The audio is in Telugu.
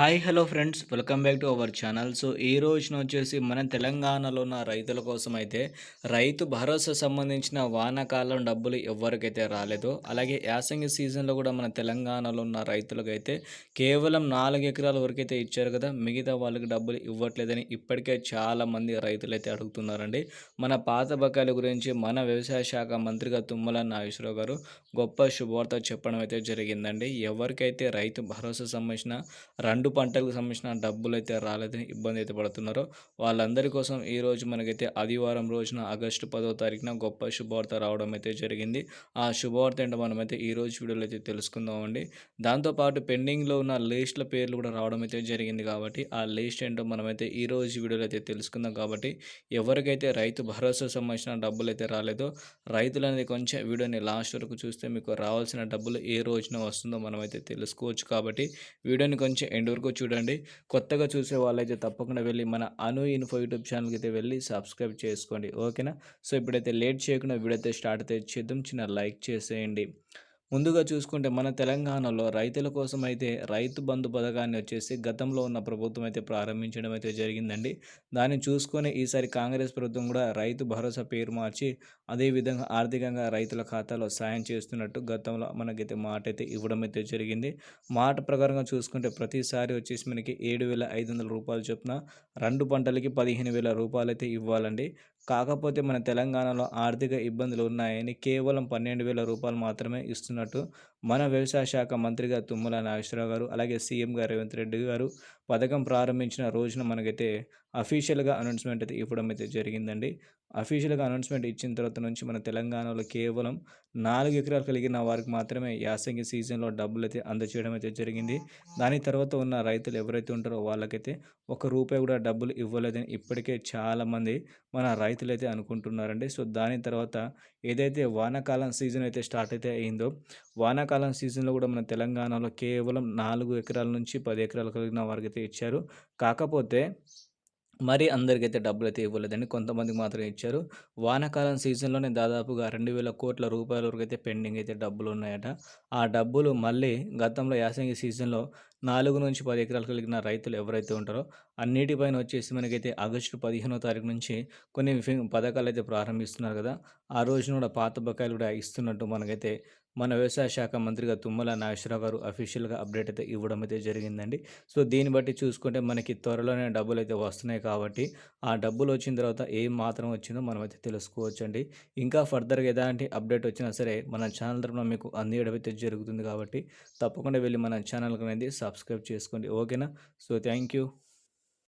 Hi hello friends. Welcome back to our channel. So ఈ రోజున వచ్చేసి మన తెలంగాణలో ఉన్న రైతుల కోసం అయితే రైతు భరోసా సంబంధించిన వానాకాలం డబ్బులు ఎవరికైతే రాలేదో. అలాగే యాసంగి సీజన్లో కూడా మన తెలంగాణలో ఉన్న రైతులకైతే కేవలం నాలుగు ఎకరాల వరకు అయితే ఇచ్చారు కదా. మిగతా వాళ్ళకి డబ్బులు ఇవ్వట్లేదని ఇప్పటికే చాలామంది రైతులు అయితే అడుగుతున్నారండి. మన పాత బకాయిల గురించి మన వ్యవసాయ శాఖ మంత్రిగా తుమ్మల నాగేశ్వరరావు గారు గొప్ప శుభవార్త చెప్పడం అయితే జరిగిందండి. ఎవరికైతే రైతు భరోసా సంబంధించిన రెండు పంటలకు సంబంధించిన డబ్బులు అయితే రాలేదని ఇబ్బంది అయితే పడుతున్నారో. వాళ్ళందరి కోసం ఈరోజు మనకైతే ఆదివారం రోజున ఆగస్టు పదో తారీఖున గొప్ప శుభవార్త రావడం అయితే జరిగింది. ఆ శుభవార్త ఏంటో మనమైతే ఈరోజు వీడియోలో అయితే తెలుసుకుందామండి. దాంతోపాటు పెండింగ్లో ఉన్న లిస్టుల పేర్లు కూడా రావడం అయితే జరిగింది కాబట్టి ఆ లిస్ట్ ఏంటో మనమైతే ఈరోజు వీడియోలో అయితే తెలుసుకుందాం కాబట్టి ఎవరికైతే రైతు భరోసా సంబంధించిన డబ్బులు అయితే రాలేదో రైతులు అనేది కొంచెం వీడియోని లాస్ట్ వరకు చూస్తే మీకు రావాల్సిన డబ్బులు ఏ రోజున వస్తుందో మనమైతే తెలుసుకోవచ్చు కాబట్టి వీడియోని కొంచెం ఎండ్ ఎండ్ వరకు చూడండి కొత్తగా చూసే వాళ్ళైతే తప్పకుండా వెళ్ళి మన అను ఇన్ఫో యూట్యూబ్ ఛానల్కి అయితే వెళ్ళి సబ్స్క్రైబ్ చేసుకోండి. ఓకేనా? సో ఇప్పుడైతే లేట్ చేయకుండా వీడియో అయితే స్టార్ట్ అయితే చేద్దాం. చిన్న లైక్ చేసేయండి. ముందుగా చూసుకుంటే మన తెలంగాణలో రైతుల కోసం అయితే రైతు బంధు పథకాన్ని వచ్చేసి గతంలో ఉన్న ప్రభుత్వం అయితే ప్రారంభించడం అయితే జరిగిందండి. దాన్ని చూసుకొని ఈసారి కాంగ్రెస్ ప్రభుత్వం కూడా రైతు భరోసా పేరు మార్చి అదేవిధంగా ఆర్థికంగా రైతుల ఖాతాలో సాయం చేస్తున్నట్టు గతంలో మనకైతే మాట అయితే ఇవ్వడం అయితే జరిగింది. మాట ప్రకారంగా చూసుకుంటే ప్రతిసారి వచ్చేసి మనకి ఏడు వేల ఐదు వందల రూపాయలు చొప్పున రెండు పంటలకి పదిహేను వేల రూపాయలు అయితే ఇవ్వాలండి. కాకపోతే మన తెలంగాణలో ఆర్థిక ఇబ్బందులు ఉన్నాయని కేవలం పన్నెండు వేల రూపాయలు మాత్రమే ఇస్తున్నట్టు మన వ్యవసాయ శాఖ మంత్రిగా తుమ్మల నాగేశ్వరరావు గారు అలాగే సీఎం గారు రేవంత్ రెడ్డి గారు పథకం ప్రారంభించిన రోజున మనకైతే అఫీషియల్గా అనౌన్స్మెంట్ అయితే ఇవ్వడం అయితే జరిగిందండి. అఫీషియల్గా అనౌన్స్మెంట్ ఇచ్చిన తర్వాత నుంచి మన తెలంగాణలో కేవలం నాలుగు ఎకరాలు కలిగిన వారికి మాత్రమే యాసంగి సీజన్లో డబ్బులు అయితే అందచేయడం అయితే జరిగింది. దాని తర్వాత ఉన్న రైతులు ఎవరైతే ఉంటారో వాళ్ళకైతే ఒక రూపాయి కూడా డబ్బులు ఇవ్వలేదని ఇప్పటికే చాలామంది మన రైతులు అయితే అనుకుంటున్నారండి. సో దాని తర్వాత ఏదైతే వానాకాలం సీజన్ అయితే స్టార్ట్ అయితే అయిందో వానాకాలం సీజన్లో కూడా మన తెలంగాణలో కేవలం నాలుగు ఎకరాల నుంచి పది ఎకరాలు కలిగిన వారికి అయితే ఇచ్చారు. కాకపోతే మరి అందరికైతే డబ్బులు అయితే ఇవ్వలేదండి. కొంతమందికి మాత్రమే ఇచ్చారు. వానాకాలం సీజన్లోనే దాదాపుగా రెండు వేల కోట్ల రూపాయల వరకు అయితే పెండింగ్ అయితే డబ్బులు ఉన్నాయట. ఆ డబ్బులు మళ్ళీ గతంలో యాసంగి సీజన్లో నాలుగు నుంచి పది ఎకరాలు కలిగిన రైతులు ఎవరైతే ఉంటారో అన్నిటిపైన వచ్చేసి మనకైతే ఆగస్టు పదిహేనో తారీఖు నుంచి కొన్ని పథకాలు అయితే ప్రారంభిస్తున్నారు కదా. ఆ రోజున కూడా పాత బకాయిలు కూడా ఇస్తున్నట్టు మనకైతే మన వ్యవసాయ శాఖ మంత్రిగా తుమ్మల నాగేశ్వరరావు గారు అఫీషియల్గా అప్డేట్ అయితే ఇవ్వడం అయితే జరిగిందండి. సో దీన్ని బట్టి చూసుకుంటే మనకి త్వరలోనే డబ్బులు అయితే వస్తున్నాయి కాబట్టి ఆ డబ్బులు వచ్చిన తర్వాత ఏం మాత్రం వచ్చిందో మనం అయితే తెలుసుకోవచ్చండి. ఇంకా ఫర్దర్గా ఎలాంటి అప్డేట్ వచ్చినా సరే మన ఛానల్ తరఫున మీకు అందియడం అయితే జరుగుతుంది కాబట్టి తప్పకుండా వెళ్ళి మన ఛానల్కి అనేది సబ్స్క్రైబ్ చేసుకోండి. ఓకేనా? So thank you